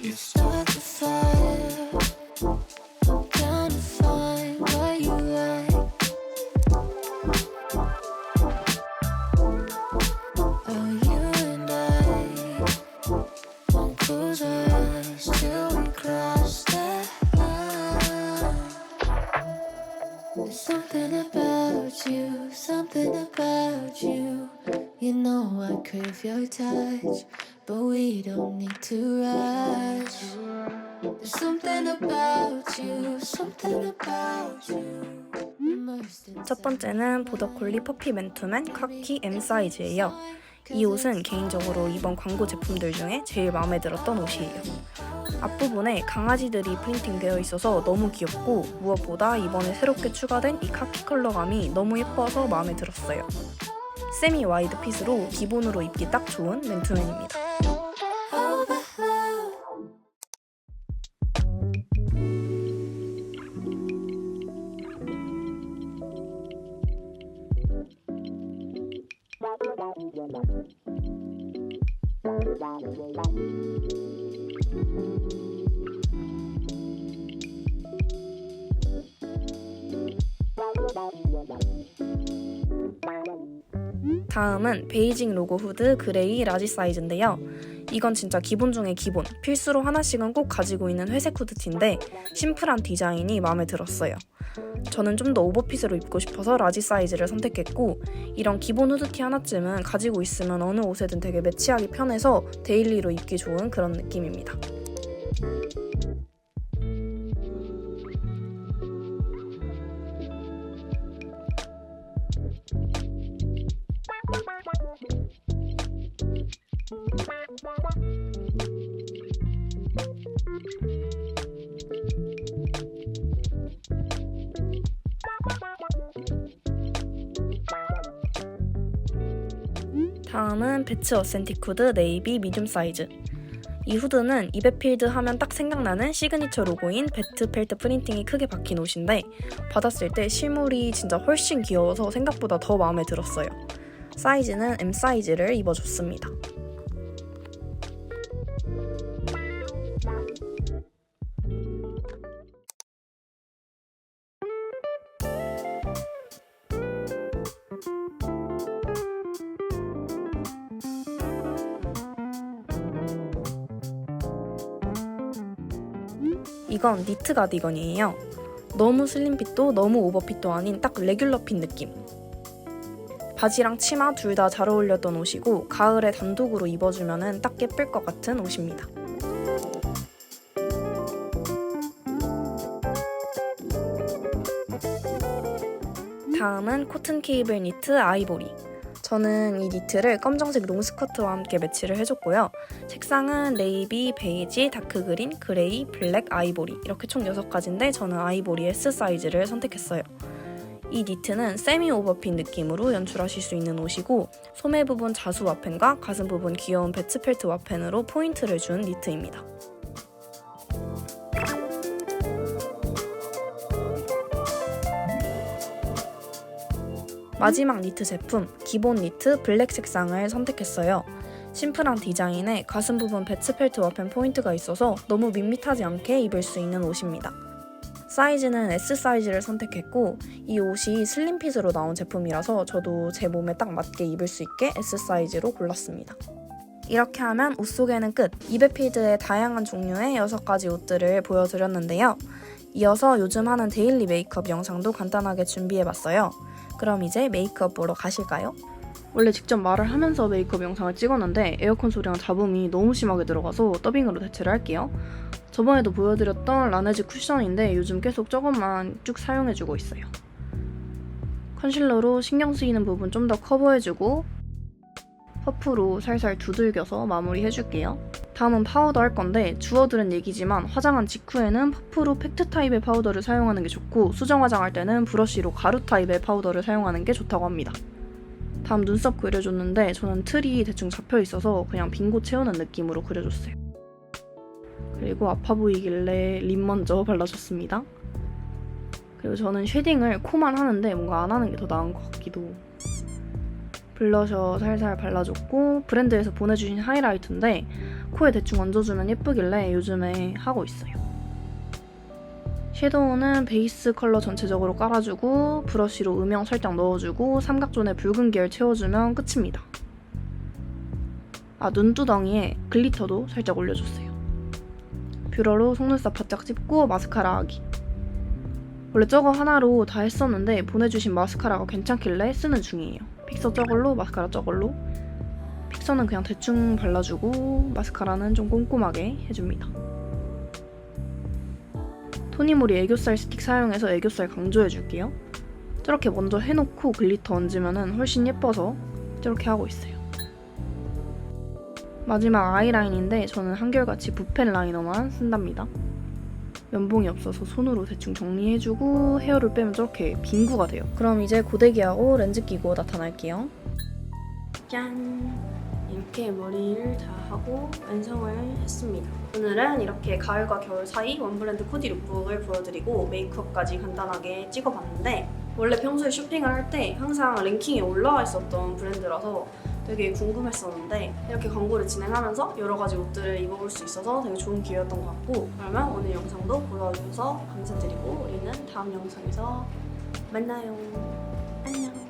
It's time. You know I crave your touch, but we don't need to rush. There's something about you, something about you. 첫 번째는 보더콜리 퍼피 맨투맨 카키 M 사이즈예요. 이 옷은 개인적으로 이번 광고 제품들 중에 제일 마음에 들었던 옷이에요. 앞부분에 강아지들이 프린팅되어 있어서 너무 귀엽고 무엇보다 이번에 새롭게 추가된 이 카키 컬러감이 너무 예뻐서 마음에 들었어요. 세미 와이드 핏으로 기본으로 입기 딱 좋은 맨투맨입니다. 다음은 베이징 로고 후드 그레이 라지 사이즈인데요. 이건 진짜 기본 중에 기본, 필수로 하나씩은 꼭 가지고 있는 회색 후드티인데 심플한 디자인이 마음에 들었어요. 저는 좀 더 오버핏으로 입고 싶어서 라지 사이즈를 선택했고 이런 기본 후드티 하나쯤은 가지고 있으면 어느 옷에든 되게 매치하기 편해서 데일리로 입기 좋은 그런 느낌입니다. 다음은 배츠 어센틱 후드 네이비 미디움 사이즈. 이 후드는 이베필드 하면 딱 생각나는 시그니처 로고인 배트 펠트 프린팅이 크게 박힌 옷인데 받았을 때 실물이 진짜 훨씬 귀여워서 생각보다 더 마음에 들었어요. 사이즈는 M 사이즈를 입어줬습니다. 이건 니트 가디건이에요. 너무 슬림핏도 너무 오버핏도 아닌 딱 레귤러 핏 느낌. 바지랑 치마 둘 다 잘 어울렸던 옷이고 가을에 단독으로 입어주면 딱 예쁠 것 같은 옷입니다. 다음은 코튼 케이블 니트 아이보리. 저는 이 니트를 검정색 롱스커트와 함께 매치를 해줬고요. 색상은 네이비, 베이지, 다크그린, 그레이, 블랙, 아이보리 이렇게 총 6가지인데 저는 아이보리 S 사이즈를 선택했어요. 이 니트는 세미 오버핏 느낌으로 연출하실 수 있는 옷이고 소매 부분 자수 와펜과 가슴 부분 귀여운 배츠펠트 와펜으로 포인트를 준 니트입니다. 마지막 니트 제품 기본 니트 블랙 색상을 선택했어요. 심플한 디자인에 가슴 부분 배츠펠트 와펜 포인트가 있어서 너무 밋밋하지 않게 입을 수 있는 옷입니다. 사이즈는 S 사이즈를 선택했고 이 옷이 슬림핏으로 나온 제품이라서 저도 제 몸에 딱 맞게 입을 수 있게 S 사이즈로 골랐습니다. 이렇게 하면 옷 소개는 끝! 이베필드의 다양한 종류의 6가지 옷들을 보여드렸는데요. 이어서 요즘 하는 데일리 메이크업 영상도 간단하게 준비해봤어요. 그럼 이제 메이크업 보러 가실까요? 원래 직접 말을 하면서 메이크업 영상을 찍었는데 에어컨 소리랑 잡음이 너무 심하게 들어가서 더빙으로 대체를 할게요. 저번에도 보여드렸던 라네즈 쿠션인데 요즘 계속 저것만 쭉 사용해주고 있어요. 컨실러로 신경 쓰이는 부분 좀 더 커버해주고 퍼프로 살살 두들겨서 마무리해줄게요. 다음은 파우더 할 건데 주워들은 얘기지만 화장한 직후에는 퍼프로 팩트 타입의 파우더를 사용하는 게 좋고 수정 화장할 때는 브러쉬로 가루 타입의 파우더를 사용하는 게 좋다고 합니다. 다음 눈썹 그려줬는데 저는 틀이 대충 잡혀 있어서 그냥 빈곳 채우는 느낌으로 그려줬어요. 그리고 아파 보이길래 립 먼저 발라줬습니다. 그리고 저는 쉐딩을 코만 하는데 뭔가 안 하는 게 더 나은 것 같기도. 블러셔 살살 발라줬고 브랜드에서 보내주신 하이라이터인데 코에 대충 얹어주면 예쁘길래 요즘에 하고 있어요. 섀도우는 베이스 컬러 전체적으로 깔아주고 브러쉬로 음영 살짝 넣어주고 삼각존에 붉은 계열 채워주면 끝입니다. 아 눈두덩이에 글리터도 살짝 올려줬어요. 뷰러로 속눈썹 바짝 찝고 마스카라 하기. 원래 저거 하나로 다 했었는데 보내주신 마스카라가 괜찮길래 쓰는 중이에요. 픽서 저걸로 마스카라 저걸로. 픽서는 그냥 대충 발라주고 마스카라는 좀 꼼꼼하게 해줍니다. 토니모리 애교살 스틱 사용해서 애교살 강조해줄게요. 저렇게 먼저 해놓고 글리터 얹으면 훨씬 예뻐서 저렇게 하고 있어요. 마지막 아이라인인데 저는 한결같이 붓펜 라이너만 쓴답니다. 면봉이 없어서 손으로 대충 정리해주고 헤어를 빼면 저렇게 빙구가 돼요. 그럼 이제 고데기하고 렌즈 끼고 나타날게요. 짠! 이렇게 머리를 다 하고 완성을 했습니다. 오늘은 이렇게 가을과 겨울 사이 원브랜드 코디 룩북을 보여드리고 메이크업까지 간단하게 찍어봤는데 원래 평소에 쇼핑을 할 때 항상 랭킹에 올라와 있었던 브랜드라서 되게 궁금했었는데 이렇게 광고를 진행하면서 여러 가지 옷들을 입어볼 수 있어서 되게 좋은 기회였던 것 같고 그러면 오늘 영상도 보여주셔서 감사드리고 우리는 다음 영상에서 만나요. 안녕.